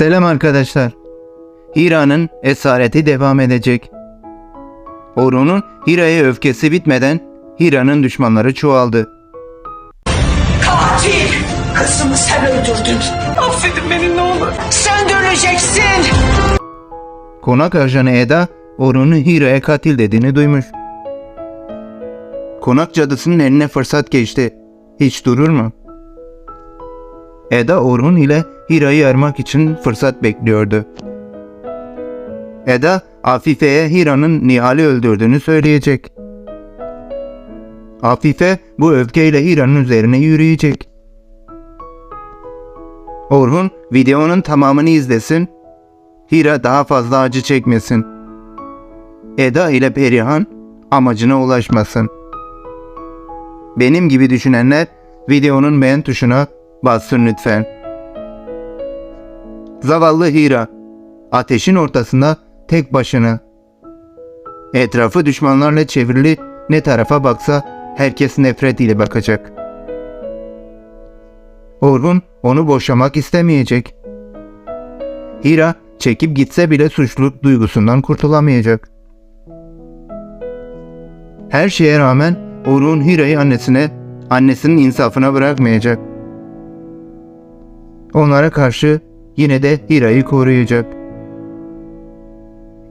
Selam arkadaşlar. Hira'nın esareti devam edecek. Orun'un Hira'ya öfkesi bitmeden Hira'nın düşmanları çoğaldı. Katil! Kızımı sen öldürdün. Affedin beni ne olur. Sen döneceksin. Konak ajanı Eda, Orun'un Hira'ya katil dediğini duymuş. Konak cadısının eline fırsat geçti. Hiç durur mu? Eda Orhun ile Hira'yı armak için fırsat bekliyordu. Eda, Afife'ye Hira'nın Nihal'i öldürdüğünü söyleyecek. Afife bu öfkeyle Hira'nın üzerine yürüyecek. Orhun videonun tamamını izlesin Hira daha fazla acı çekmesin. Eda ile Perihan amacına ulaşmasın. Benim gibi düşünenler videonun beğen tuşuna bassın lütfen. Zavallı Hira ateşin ortasında tek başına. Etrafı düşmanlarla çevrili ne tarafa baksa herkes nefret ile bakacak. Orhun onu boşamak istemeyecek. Hira çekip gitse bile suçluluk duygusundan kurtulamayacak. Her şeye rağmen Orhun Hira'yı annesine, annesinin insafına bırakmayacak. Onlara karşı yine de Hira'yı koruyacak.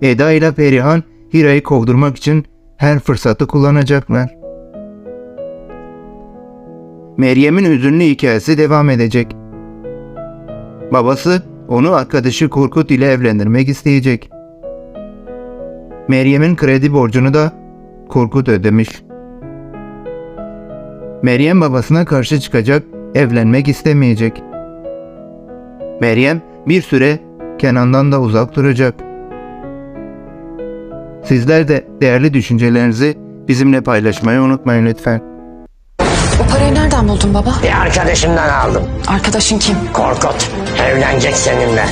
Eda ile Perihan Hira'yı kovdurmak için her fırsatı kullanacaklar. Meryem'in hüzünlü hikayesi devam edecek. Babası onu arkadaşı Korkut ile evlendirmek isteyecek. Meryem'in kredi borcunu da Korkut ödemiş. Meryem babasına karşı çıkacak, evlenmek istemeyecek. Meryem bir süre Kenan'dan da uzak duracak. Sizler de değerli düşüncelerinizi bizimle paylaşmayı unutmayın lütfen. O parayı nereden buldun baba? Bir arkadaşımdan aldım. Arkadaşın kim? Korkut. Evlenecek seninle.